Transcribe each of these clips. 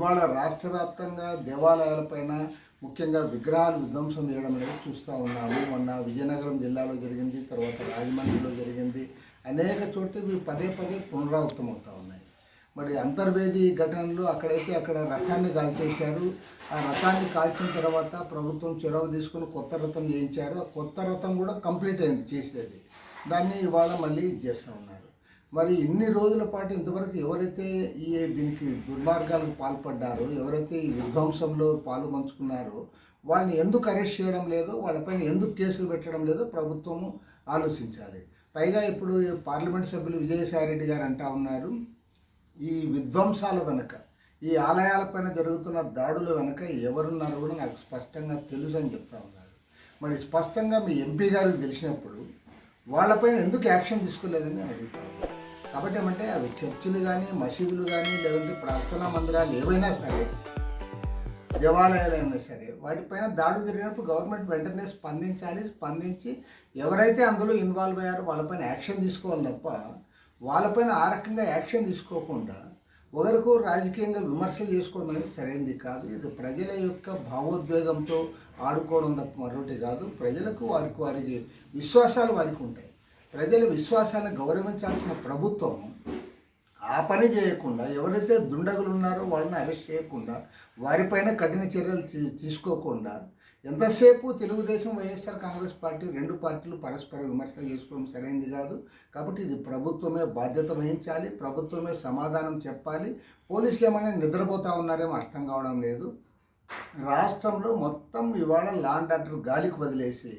ఇవాళ రాష్ట్ర వ్యాప్తంగా దేవాలయాలపైన ముఖ్యంగా విగ్రహాలు విధ్వంసం చేయడం అనేది చూస్తూ ఉన్నాము. మొన్న విజయనగరం జిల్లాలో జరిగింది తర్వాత రాజమండ్రిలో జరిగింది. అనేక చోట్ల ఇవి పదే పదే పునరావృతం అవుతూ ఉన్నాయి. మరి అంతర్వేది ఘటనలు అక్కడైతే అక్కడ రథాన్ని కాల్చేశారు. ఆ రథాన్ని కాల్చిన తర్వాత ప్రభుత్వం చొరవ తీసుకుని కొత్త రథం చేయించారు. ఆ కొత్త రథం కూడా కంప్లీట్ అయింది చేసేది. దాన్ని ఇవాళ మళ్ళీ చేస్తూ ఉన్నారు. మరి ఇన్ని రోజుల పాటు ఇంతవరకు ఎవరైతే ఈ దీనికి దుర్మార్గాలకు పాల్పడ్డారో ఎవరైతే ఈ విధ్వంసంలో పాలు పంచుకున్నారో వాళ్ళని ఎందుకు అరెస్ట్ చేయడం లేదో వాళ్ళపైన ఎందుకు కేసులు పెట్టడం లేదో ప్రభుత్వము ఆలోచించాలి. పైగా ఇప్పుడు పార్లమెంట్ సభ్యులు విజయసాయిరెడ్డి గారు అంటా ఉన్నారు ఈ విధ్వంసాల వెనుక ఈ ఆలయాలపైన జరుగుతున్న దాడుల వెనుక ఎవరున్నారు కూడా నాకు స్పష్టంగా తెలుసు అని చెప్తా ఉన్నారు. మరి స్పష్టంగా మీ ఎంపీ గారికి తెలిసినప్పుడు వాళ్ళపైన ఎందుకు యాక్షన్ తీసుకోలేదని నేను అడుగుతాను కాబట్టి ఏమంటే అవి చర్చిలు కానీ మసీదులు కానీ లేదంటే ప్రార్థనా మందిరాలు ఏవైనా సరే దేవాలయాలైనా సరే వాటిపైన దాడులు జరిగినప్పుడు గవర్నమెంట్ వెంటనే స్పందించాలి. స్పందించి ఎవరైతే అందులో ఇన్వాల్వ్ అయ్యారో వాళ్ళపైన యాక్షన్ తీసుకోవాలి తప్ప వాళ్ళపైన ఆ రకంగా యాక్షన్ తీసుకోకుండా ఒకరికు రాజకీయంగా విమర్శలు చేసుకోవడం అనేది సరైనది కాదు. ఇది ప్రజల యొక్క భావోద్వేగంతో ఆడుకోవడం తప్ప మరొకటి కాదు. ప్రజలకు వారికి వారికి విశ్వాసాలు వారికి ఉంటాయి. ప్రజల విశ్వాసాన్ని గౌరవించాల్సిన ప్రభుత్వం ఆ పని చేయకుండా ఎవరైతే దుండగులు ఉన్నారో వాళ్ళని అరెస్ట్ చేయకుండా వారిపైన కఠిన చర్యలు తీసుకోకుండా ఎంతసేపు తెలుగుదేశం వైఎస్ఆర్ కాంగ్రెస్ పార్టీ రెండు పార్టీలు పరస్పర విమర్శలు చేసుకోవడం సరైనది కాదు. కాబట్టి ఇది ప్రభుత్వమే బాధ్యత వహించాలి ప్రభుత్వమే సమాధానం చెప్పాలి. పోలీసులు ఏమైనా నిద్రపోతా ఉన్నారేమో అర్థం కావడం లేదు. రాష్ట్రంలో మొత్తం ఇవాళ లాండ్ ఆర్డర్ గాలికి వదిలేసి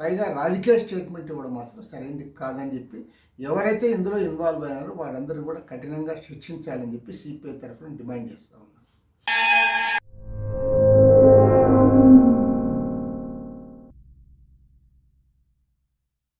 పైగా రాజకీయ స్టేట్మెంట్ ఇవ్వడం మాత్రం సరైనది కాదని చెప్పి ఎవరైతే ఇందులో ఇన్వాల్వ్ అయినారో వారందరూ కూడా కఠినంగా శిక్షించాలని చెప్పి సిపిఐ తరఫున డిమాండ్ చేస్తూ ఉన్నాం.